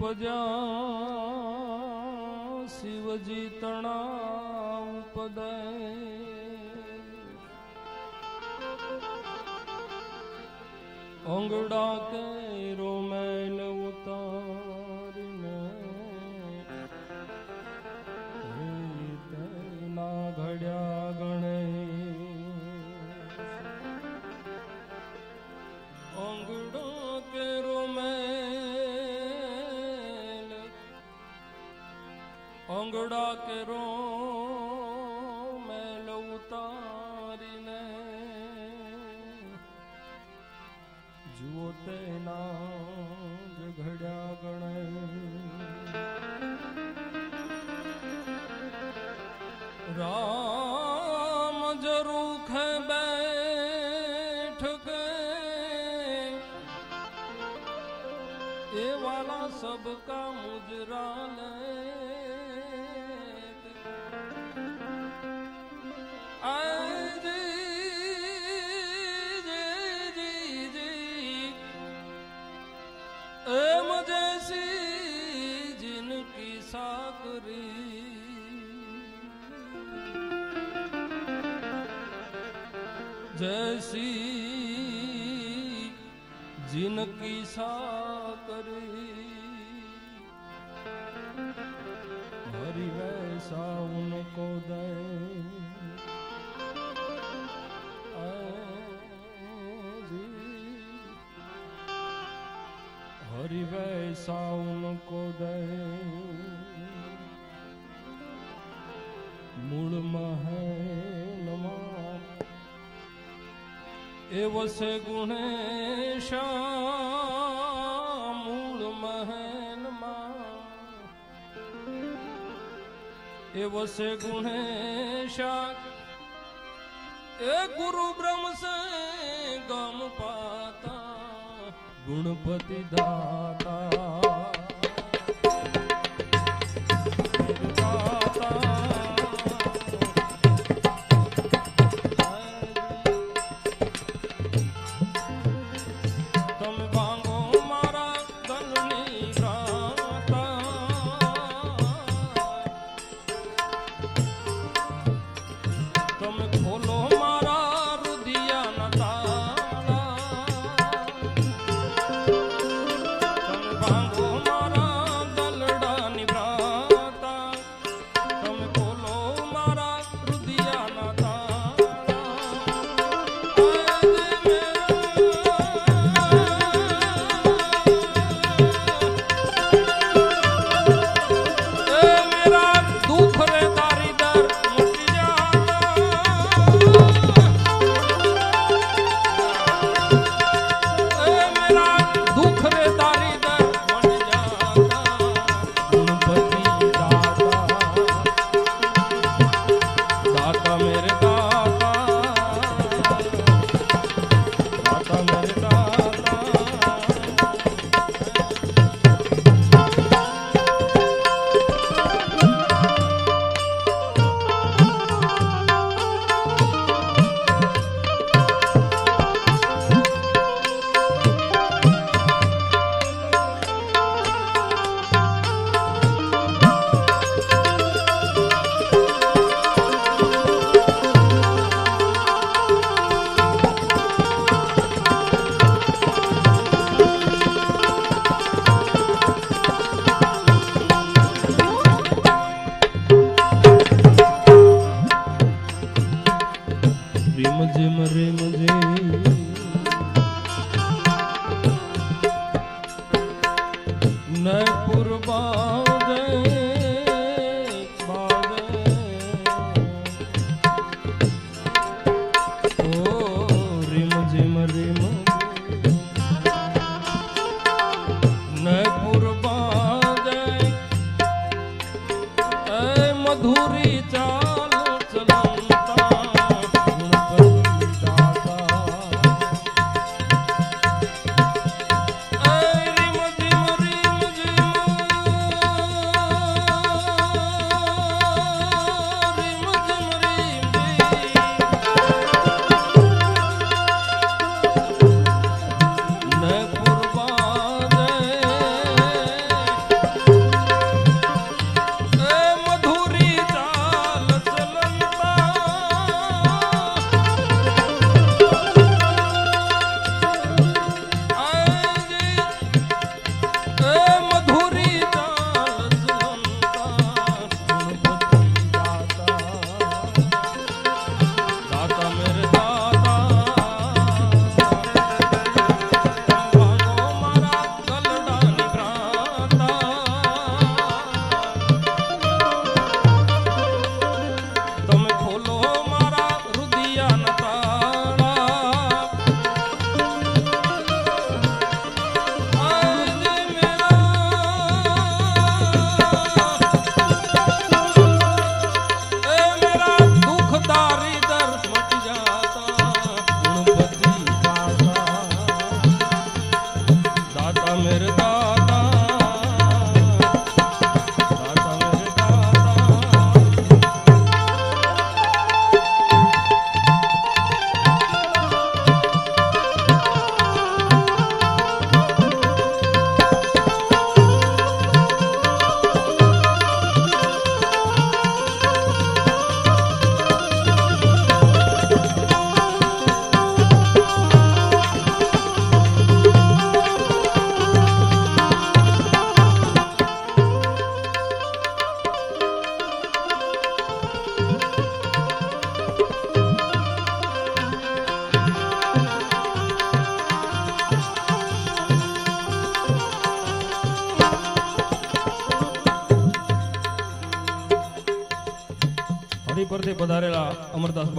ਉਪਜਾ ਸ਼ਿਵ ਜੀ ਤਣਾ ਉਪਦੈ। ਉਂਗੜਾ ਕੇ ਰੋਮੈ ਉਤਾ રામ જરૂખ બેઠ કે એ વાલા સબકા ऐसा उनको दे મૂળ મહેલમાં એ વસે ગુણેશા મૂળ મહેલમાં એ વસે ગુણેશા એ ગુરુ બ્રહ્મ ગુણપતિ દાતા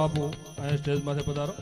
બાપુ અહીંયા સ્ટેજ માથે પધારો.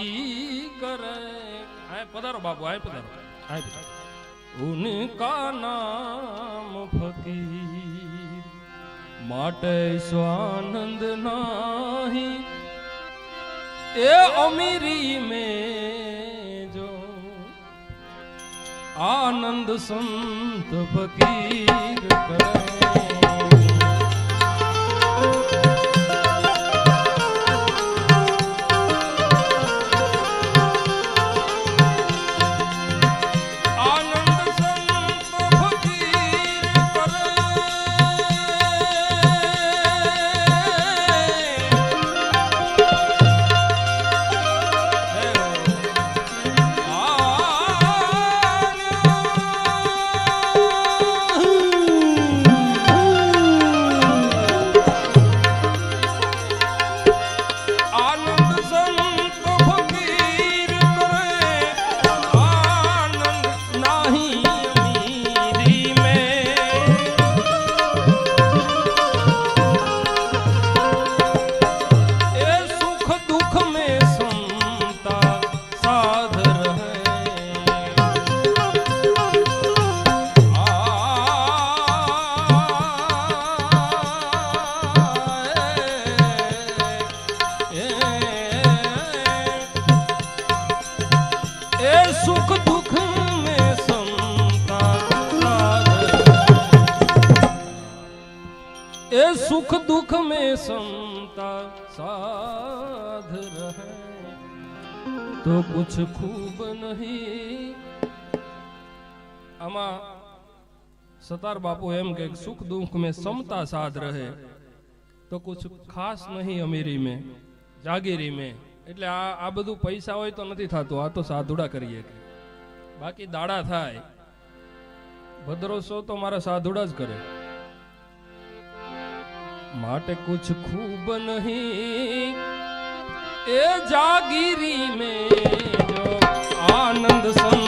ભાગી કરે આય પધારો બાબુ આય પધારો. આય પધારો. ઉનકા નામ ફકીર. માટે સ્વાનંદ નાહી. એ અમીરી મે જો આનંદ સંત ફકીર કરે. दुख में समता साध रहे। તો કુછ ખૂબ નહીં આમાં સતાર બાપુ એમ કે સુખ દુઃખ મેં સમતા સાધ રહે તો કુછ ખાસ નહીં અમીરી મેં જાગીરી મેં એટલે આ આ બધું પૈસા હોય તો નથી થતું, આ તો સાધુડા કરીએ કે. બાકી દાડા થાય. ભદ્રોસો તો મારા સાધુડા જ કરે. માટે કુછ ખૂબ નહીં. એ જાગીરી મેં આનંદ સમ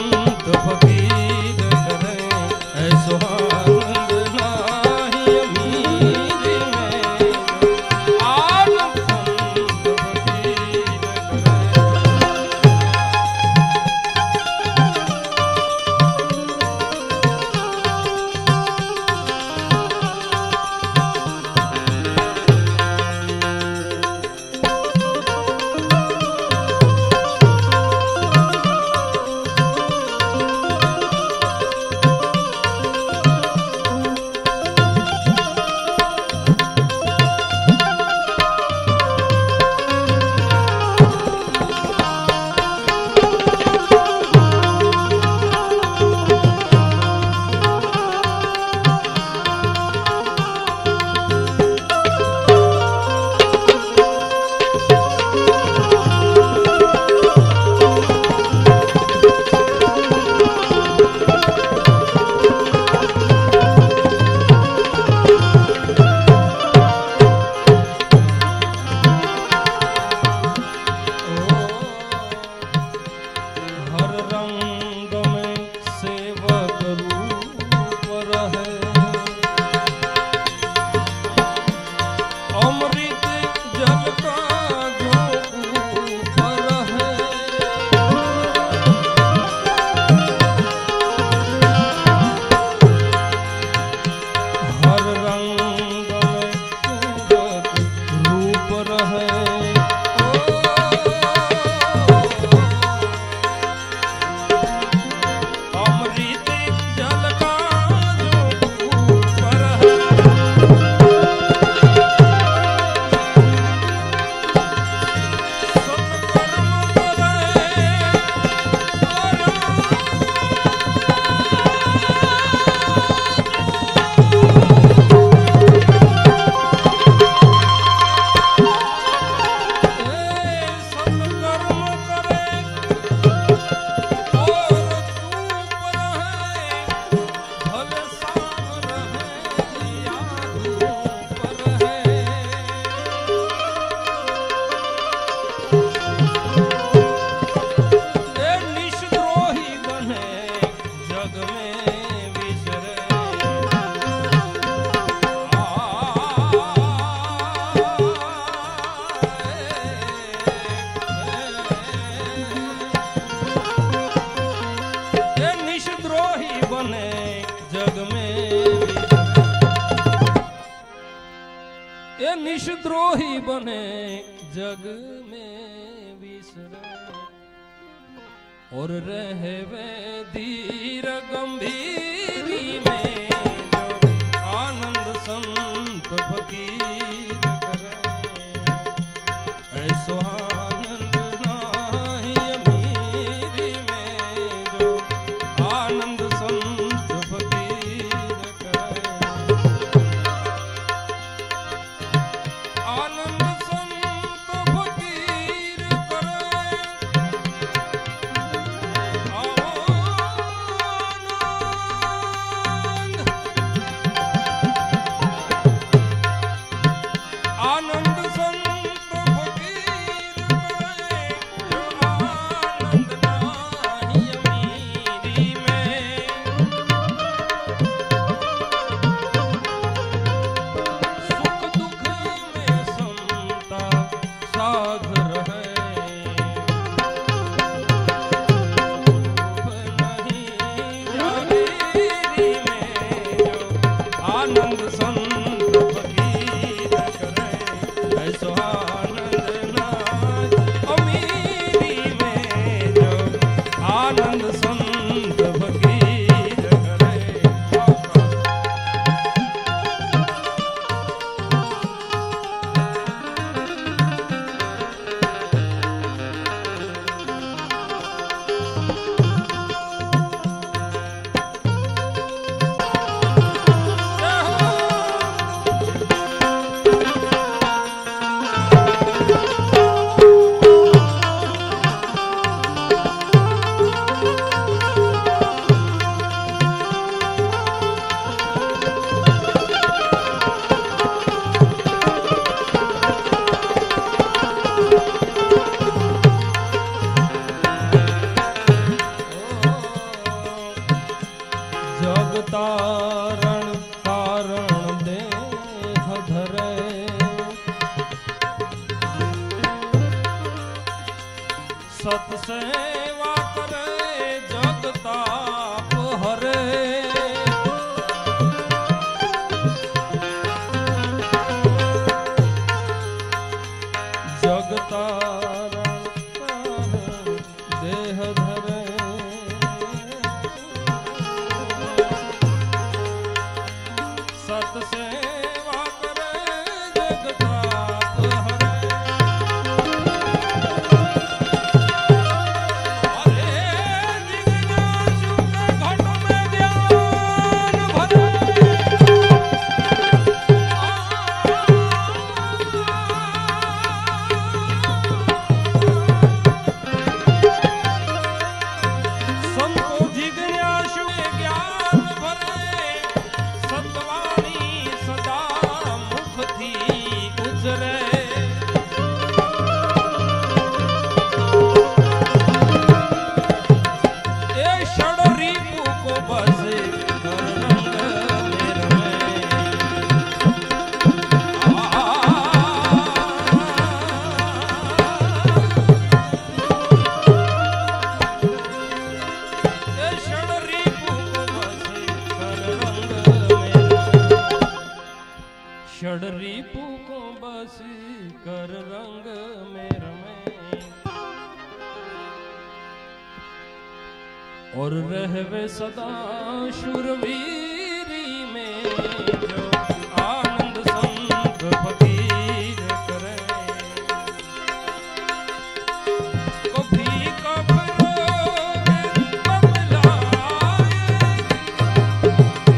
રહેવે સદા શુરવી